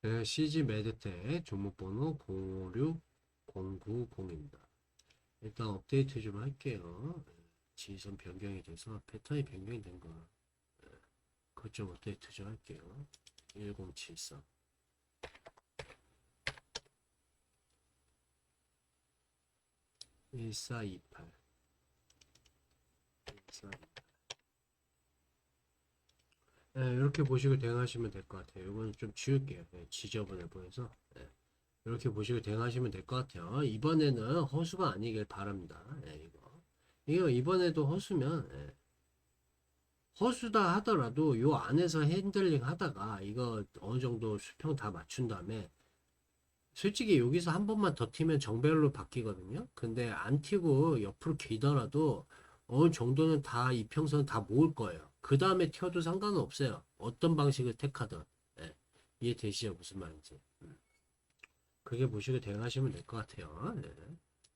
네, CG 메드텍 종목번호 056090입니다. 일단 업데이트 좀 할게요. 네, 지선 변경이 돼서 패턴이 변경이 된 거. 네, 그것 좀 업데이트 좀 할게요. 1073. 일사이팔 네, 이렇게 보시고 대응하시면 될 것 같아요. 이거는 좀 지울게요. 네, 지저분해 보여서 네, 이렇게 보시고 대응하시면 될 것 같아요. 이번에는 허수가 아니길 바랍니다. 네, 이거 이거 이번에도 허수면 네, 허수다 하더라도 요 안에서 핸들링 하다가 이거 어느 정도 수평 다 맞춘 다음에 솔직히 여기서 한 번만 더 튀면 정배열로 바뀌거든요. 근데 안 튀고 옆으로 기더라도 어느 정도는 다 이평선 다 모을 거예요. 그 다음에 튀어도 상관은 없어요. 어떤 방식을 택하든. 예. 이해되시죠? 무슨 말인지. 음. 그게 보시고 대응하시면 될 것 같아요. 네.